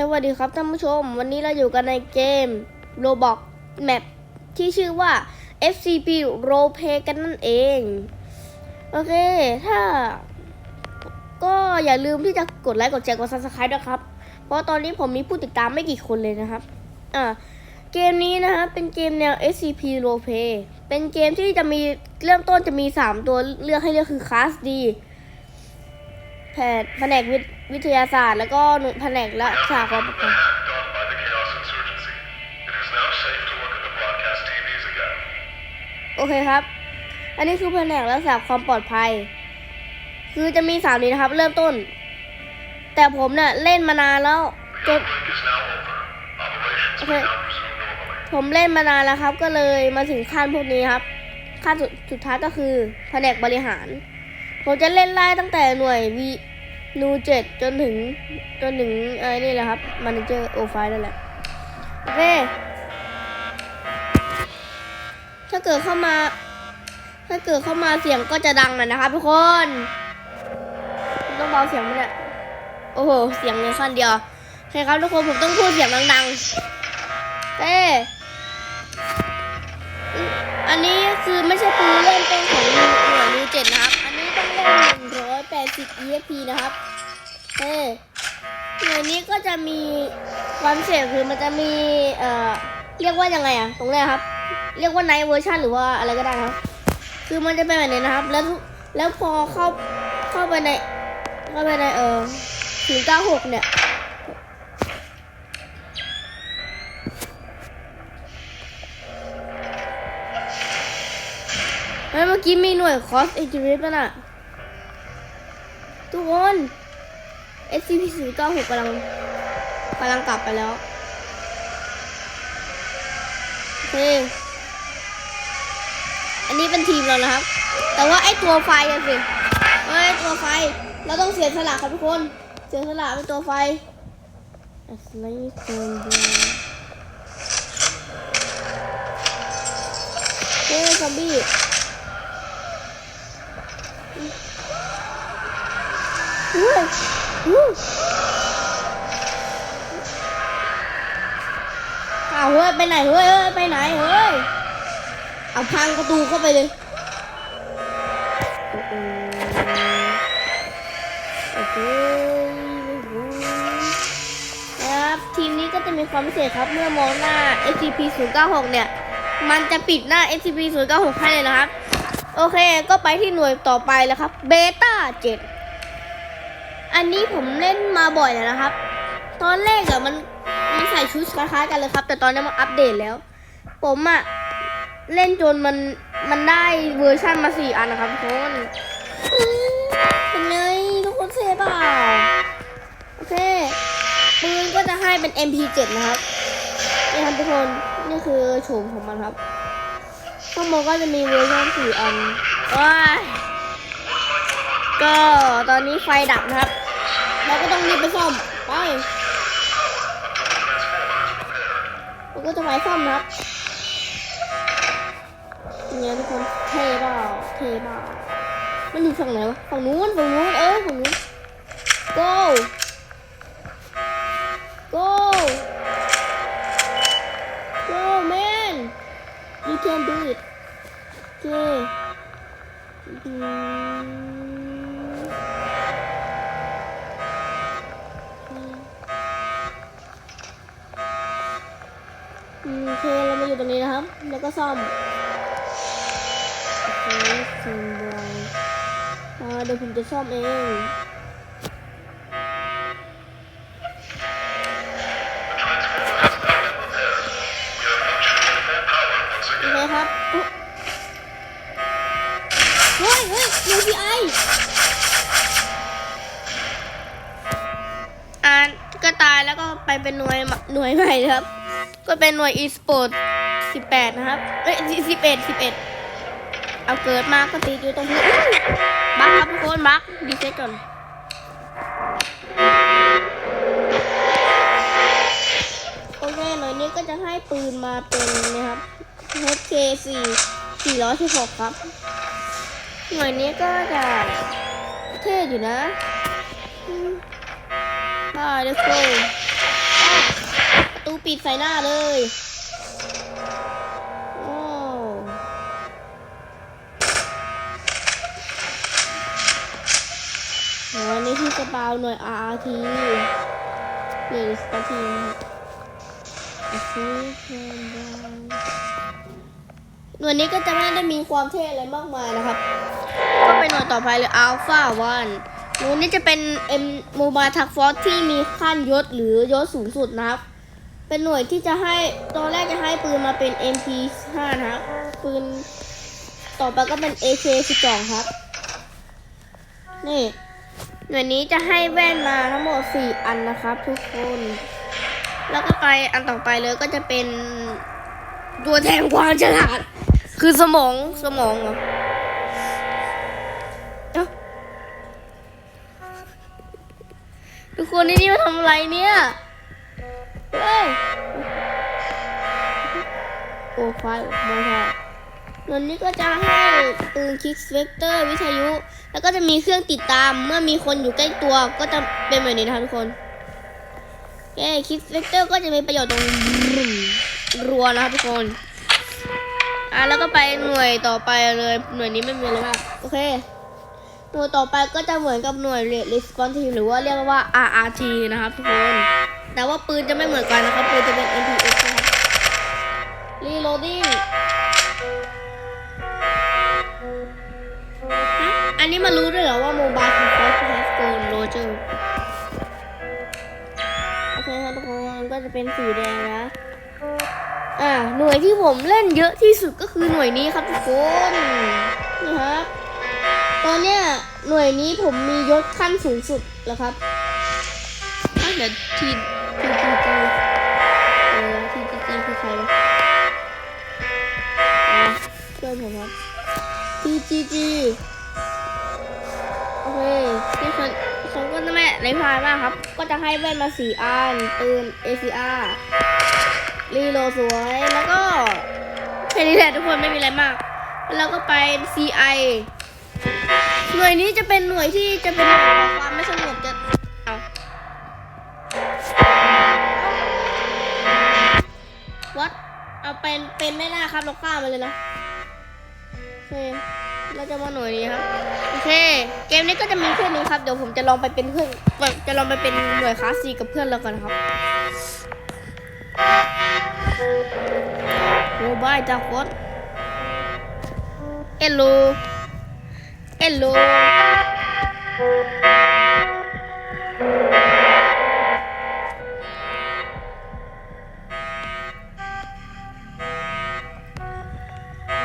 สวัสดีครับท่านผู้ชม วันนี้เราอยู่กันในเกม Roblox Map ที่ชื่อว่า FCP Roleplay กันนั่นเอง โอเค ถ้า ก็อย่าลืมที่จะกดไลค์กดแชร์กด subscribe นะครับ เพราะตอนนี้ผมมีผู้ติดตามไม่กี่คนเลยนะครับ อ่า เกมนี้นะครับเป็นเกมแนว SCP Roleplay เป็นเกมที่จะมีเริ่มต้นจะมี 3 ตัวเลือกให้เลือกคือคลาส D แผนแผนกวิท วิทยาศาสตร์ แล้วก็หน่วยแผนกรักษาความปลอดภัยโอเคครับ อันนี้คือแผนกรักษาความปลอดภัย คือจะมีสามนี้นะครับ เริ่มต้น แต่ผมเนี่ยเล่นมานานแล้วจ The น outbreak is now over. Operations Okay. may now resume normally. ผมเล่นมานานแล้วครับ ก็เลยมาถึงขั้นพวกนี้ครับ ขั้นสุดสุดท้ายก็คือแผนกบริหาร ผมจะเล่นไล่ตั้งแต่หน่วยวี นูเจ็ดจนถึงจนถึงไอ้นี่แหละครับมันเจอโอไฟนั่นแหละโอเคถ้าเกิดเข้ามา ถ้าเกิดเข้ามาเสียงก็จะดังหน่อยนะครับทุกคน ต้องเบาเสียงไหมเนี่ยโอ้โหเสียงเลยขั้นเดียวโอเคครับทุกคนผมต้องพูดเสียงดังๆเต้อันนี้คือไม่ใช่ปืนเริ่มต้นของหน่วยนูเจ็ดนะครับ อันนี้ต้องเล่นหนึ่งร้อยแปดสิบ EXP นะครับ เต้หน่วยนี้ก็จะมีความพิเศษคือมันจะมีเอ่อเรียกว่ายังไงอะตรงนี้ครับ เรียกว่าไนท์เวอร์ชันหรือว่าอะไรก็ได้ครับ คือมันจะเป็นแบบนี้นะครับ แล้วทุแล้วพอเข้าเข้าไปในเข้าไปในเอ่อถึงเก้าหกเนี่ยเฮ้ยเมื่อกี้มีหน่วยคอสเอจิริป่ะน่ะทุกคน SCP 0 9 6กำลังกำลังกลับไปแล้ว โอเค อันนี้เป็นทีมเรานะครับ แต่ว่าไอ้ตัวไฟอะสิเอ้ยตัวไฟ เราต้องเสียสละครับทุกคน เสียสละเป็นตัวไฟ As light from the เฮ้ยซอมบี้เฮ้ย อู้อ้าวเฮ้ยไปไหนเฮ้ยเฮ้ยไปไหนเฮ้ยเอาพังประตูเข้าไปเลยโอ้โหโอ้โหนะครับทีมนี้ก็จะมีความพิเศษครับเมื่อมองหน้า SCP 0 9 6เนี่ย มันจะปิดหน้า SCP 0 9 6ให้เลยนะครับ โอเค ก็ไปที่หน่วยต่อไปแล้วครับเบต้า7 อันนี้ผมเล่นมาบ่อยแล้วนะครับ ตอนแรกอะมันมันใส่ชุดคล้ายๆกันเลยครับ แต่ตอนนี้มันอัปเดตแล้ว ผมอะเล่นจนมันมันได้เวอร์ชันมาสี่อันนะครับทุกคนเป็นไงทุกคนเซฟเปล่าโอเคปืนก็จะให้เป็น MP7 นะครับนี่ครับทุกคนนี่คือโฉมของมันครับข้างบนก็จะมีเวอร์ชันสี่อันว้าก็ตอนนี้ไฟดับนะครับ เราก็ต้องรีบไปซ่อม ไปเราก็จะไปซ่อมนะครับเนี่ยทุกคนเท่เปล่าเท่เปล่ามันอยู่ฝั่งไหนวะฝั่งนู้นฝั่งนู้นเออฝั่งนู้น go go go man you can do it โเคเรามาอยู่ตรงนี้นะครับ แล้วก็ซ่อมโอเคซ่อมบอยเดี๋ยวผมจะซ่อมเอง The transformer has now been repaired. We are functioning at power once โอเคครับอุ๊ยเฮ้ยเฮ้ย UPI อ่านก็ตายแล้วก็ไปเป็นหน่วยหน่วยใหม่ครับ ก็เป็นหน่วย e-sport 18นะครับ เอ้ย11 11เอ็ดเอาเกิดมาก็ติดอยู่ตรงนี้บักครับทุกคนบักดีเซ็ตก่อนโอเคหน่วยนี้ก็จะให้ปืนมาเป็นนะครับ HK4 416ครับ หน่วยนี้ก็จะเท่อยู่นะอืมอ่า let's go ปิดใส่หน้าเลยโอ้โหอันนี้ที่สปาหน่วย RRT หรือสปาทีนะครับหน่วยนี้ก็จะไม่ได้มีความเท่อะไรมากมายนะครับ ก็เป็นหน่วยต่อไปเลย Alpha One หน่วยนี้จะเป็น M Mobile Task Force ที่มีขั้นยศหรือยศสูงสุดนะครับ เป็นหน่วยที่จะให้ตอนแรกจะให้ปืนมาเป็น MP5 นะครับปืนต่อไปก็เป็น AK12 ครับ นี่ หน่วยนี้จะให้แว่นมาทั้งหมด 4 อันนะครับทุกคน แล้วก็ไปอันต่อไปเลยก็จะเป็นตัวแทนความฉลาด คือสมองสมองเหรอทุกคนนี่นี่มาทำอะไรเนี่ย เฮ้ย โอ้ไฟมองค่ะเงินนี้ก็จะให้ปืนคิกเวกเตอร์วิทยุ แล้วก็จะมีเครื่องติดตามเมื่อมีคนอยู่ใกล้ตัวก็จะเป็นแบบนี้นะคะทุกคนเอ้คิกเวกเตอร์ก็จะมีประโยชน์ตรงรัวนะครับทุกคน อะแล้วก็ไปหน่วยต่อไปเลย หน่วยนี้ไม่มีอะไรมาก โอเค น่วยต่อไปก็จะเหมือนกับหน่วย Red Response Team หรือว่าเรียกว่า RRT นะครับทุกคน แต่ว่าปืนจะไม่เหมือนกันนะครับ ปืนจะเป็น MPX นะครับ Reloading ฮะอันนี้มารู้ด้วยเหรอว่า Mobile Force has gone Roger โอเคครับทุกคนก็จะเป็นสีแดงนะอ่าหน่วยที่ผมเล่นเยอะที่สุดก็คือหน่วยนี้ครับทุกคน นี่ครับ ตอนเนี้ยหน่วยนี้ผมมียศขั้นสูงสุดแล้วครับอะเดี๋ยวทีทีทีจีเออทีจีจีคือใครวะช่วยผมครับทีจีจีโอเคที่คนคนก็จะไม่ไรพายมากครับ ก็จะให้แว่นมาสี่อันปืน ACR รีโลสวยแล้วก็แค่นี้แหละทุกคนไม่มีอะไรมาก แล้วก็ไป CI หน่วยนี้จะเป็นหน่วยที่จะเป็นหน่วยก่อความไม่สงบจะเอาวัดเอาเป็นเป็นไม่ได้ครับเราฆ่ามันเลยนะโอเคเราจะมาหน่วยนี้ครับโอเค เกมนี้ก็จะมีแค่อนนี้ครับเดี๋ยวผมจะลองไปเป็นเพื่อนจะลองไปเป็นหน่วยคลาสซีกับเพื่อนเรากันครับโอ้บายจากฟดเอลโลเอล โล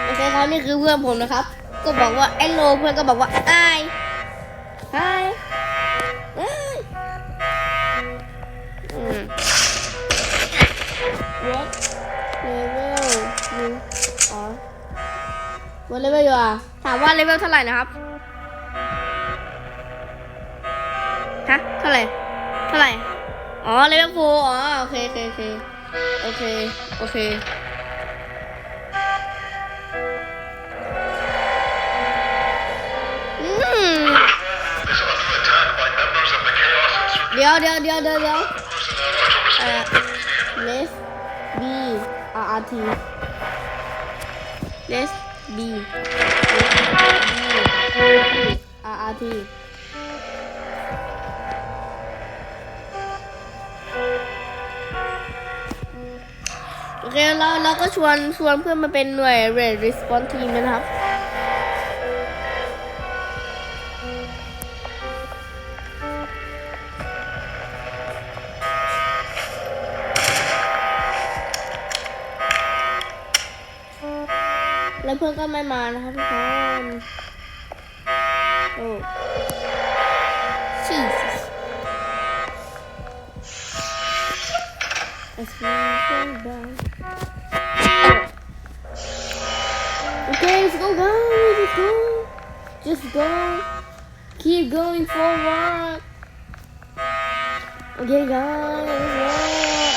โอเคครับนี่คือเพื่อนผมนะครับ ก็บอกว่าเอลโลเพื่อนก็บอกว่าไอไฮไออืม what level you are what level you are ถามว่าเลเวลเท่าไหร่นะครับ ฮะ เท่าไหร่ เท่าไหร่ อ๋อ เลเวลโฟอ๋อ โอเค โอเค โอเค โอเคโอเคเดี๋ยวเดี๋ยวเดี๋ยวเดี๋ยวเดี๋ยวเอ่อ let's B R R T let's B R R T โอเคเราเราก็ชวนชวนเพื่อนมาเป็นหน่วย Red Response Team นะครับ พื่อนก็ไม่มานะครับทุกคนโอ้ Jesus Let's go down Okay, let's go guys, let's go Just go Keep going forward Okay guys, let's go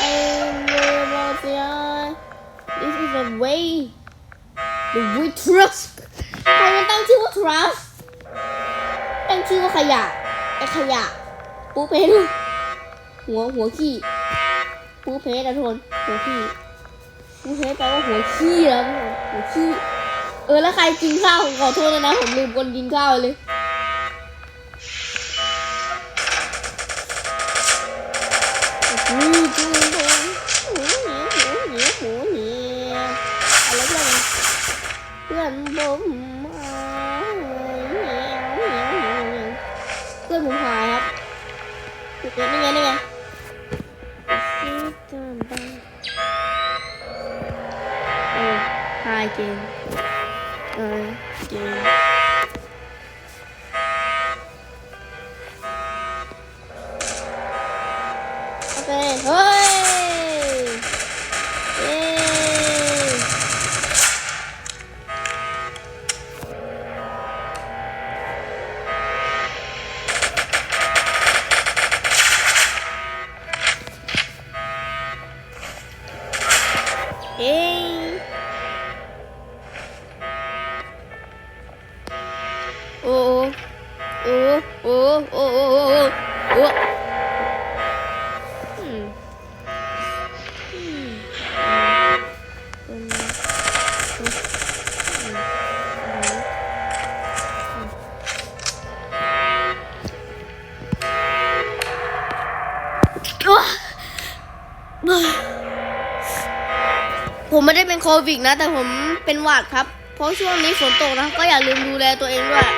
I'm very about to die This is a way The we trust ใครมันตั้งชื่อว่า trust ตั้งชื่อว่าขยะไอขยะปุ๊บไปดูหัวหัวขี้ฟูเพสอะทุกคนหัวขี้ฟูเพสแปลว่าหัวขี้แล้วหัวขี้เออแล้วใครกินข้าวขอโทษนะนะผมลืมคนกินข้าวเลยหูจู โควิดนะ แต่ผมเป็นหวัดครับ เพราะช่วงนี้ฝนตกนะก็อย่าลืมดูแลตัวเองด้วย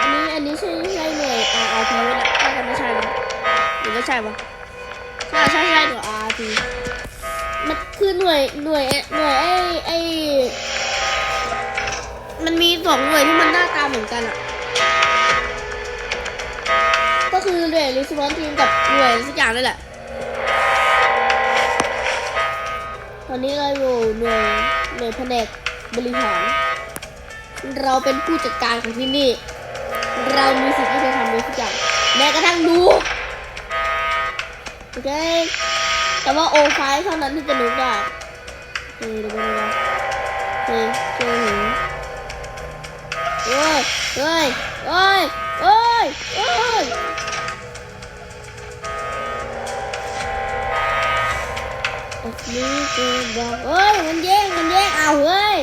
อันนี้อันนี้ใช่ใช่หน่วย RRT ไหมเนี่ยน่าจะไม่ใช่หรือไม่ใช่ปะใช่ใช่ใช่หน่วย RRT มันคือหน่วยหน่วยหน่วยไอ้ไอ้ มันมีสองหน่วยที่มันหน้าตาเหมือนกันอะ ก็คือหน่วยรีสปอนทีมกับหน่วยสักอย่างนั่นแหละ ตอนนี้เราอยู่หน่วยหน่วยแผนกบริหาร เราเป็นผู้จัดการของที่นี่ เรามีสิทธิ์ที่จะทำทุกอย่างแม้กระทั่งดูโอเค แต่ว่าโอไฟเท่านั้นที่จะนุกได้โอเคเดี๋ยวกันนะโอเคเจอหนู เฮ้ยเฮ้ยเฮ้ยเฮ้ยเฮ้ยอันนี้จะบอกเฮ้ยมันแย่งมันแย่งเอาเฮ้ย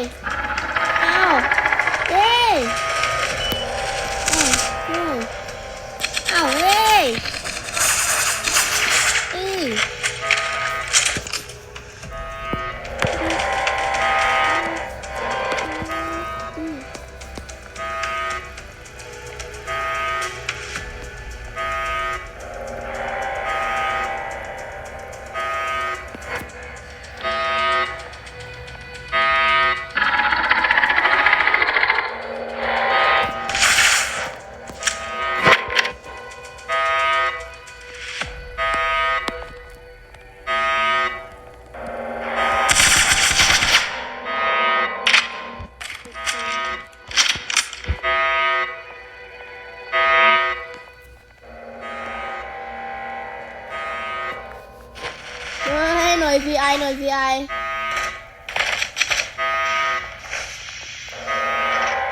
หน่วย VI หน่วย VI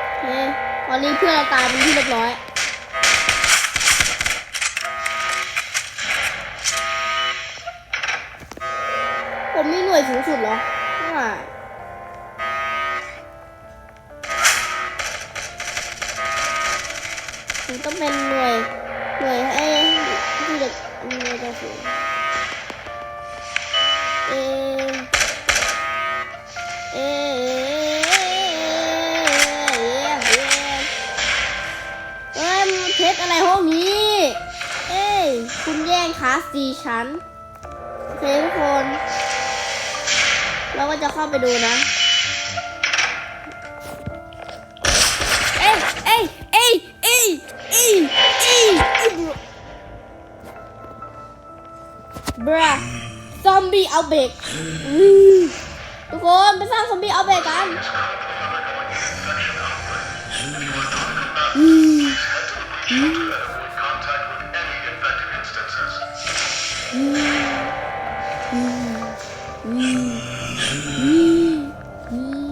โอเคตอนนี้เพื่อนเราตายเป็นที่เรียบร้อยผมมีหน่วยสูงสุดเหรอไม่ผมต้องเป็นหน่วย หน่วยให้ที่เด็กหน่วยจะสูง เฮ้ยเทสอะไรห้องนี้ เอ้ย คุณแย่งคาสีฉันโอเคทุกคน เราก็จะเข้าไปดูนะ เอาเบรกทุกคนไปสร้างซอมบี้เอาเบรกกันอืม Contact with any infected instances. อืมอืมอืมอืม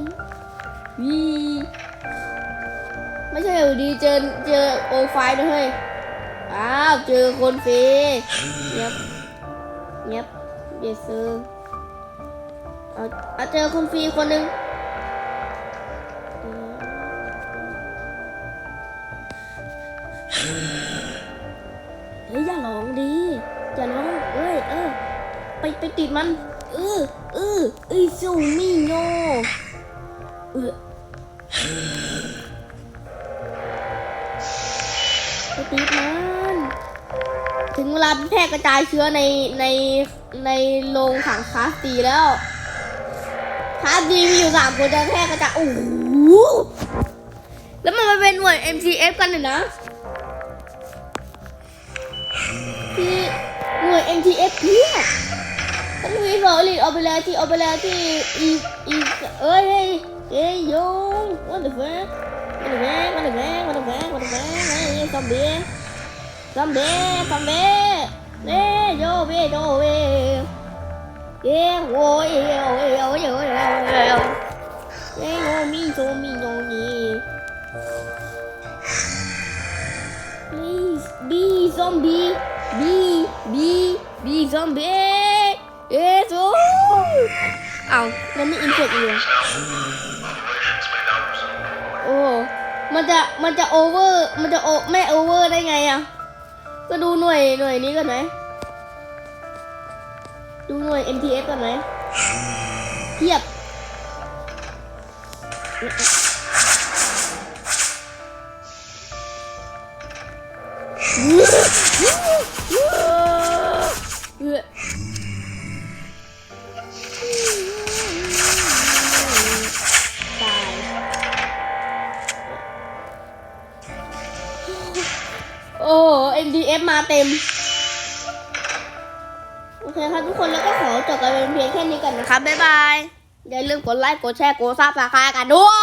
อืมใช่อยู่ดีเจอเจอโอไฟด้วยเฮ้ย อ้าว เจอคนฟรีเงียบเงียบ เยสเซอร์เอาเอาเจอคนฟรีคนหนึ่งเฮ้ยอย่าร้องดีอย่าร้องเอ้ยเออไปไปติดมันเออเออเอ้ยซูมิโนเออไปติดมัน ถึงเวลาแพร่กระจายเชื้อในในในโรงขังคาสตีแล้วคาสดีมีอยู่สามคนจะแพร่กระจายโอ้โหแล้วมันมาเป็นหน่วย MCF กันเลยนะที่หน่วย MTF เพียบมันมีโรลิดออเปเรที่ออเปเรที่อีอีเอ้ยเฮ้ยเอ้ยโย what the fuck what the fuck what the fuck what the fuck what the fuck เฮ้ยซอมบี้ Zombie, zombie. Nè, vô về vô về. Yeah, ôi, ôi, ôi, ôi, ôi, ôi. Yeah, ngô mi, ngô mi, ngô mi. Please, be zombie. Be, be, be zombie. Yeah, so. อ้าวมันไม่อินเสร็จอีกเหรอ Operations may now resume. โอ้มันจะ มันจะโอเวอร์มันจะโอไม่โอเวอร์ได้ไงอะ ก็ดูหน่วยหน่วยนี้กันไหมดูหน่วย MTF กันไหมเทียบ มาเต็มโอเคครับทุกคนแล้วก็ขอจบกันเป็นเพียงแค่นี้กันนะครับ บ๊ายบาย อย่าลืมกดไลค์ กดแชร์ กดซับสไครต์กันด้วย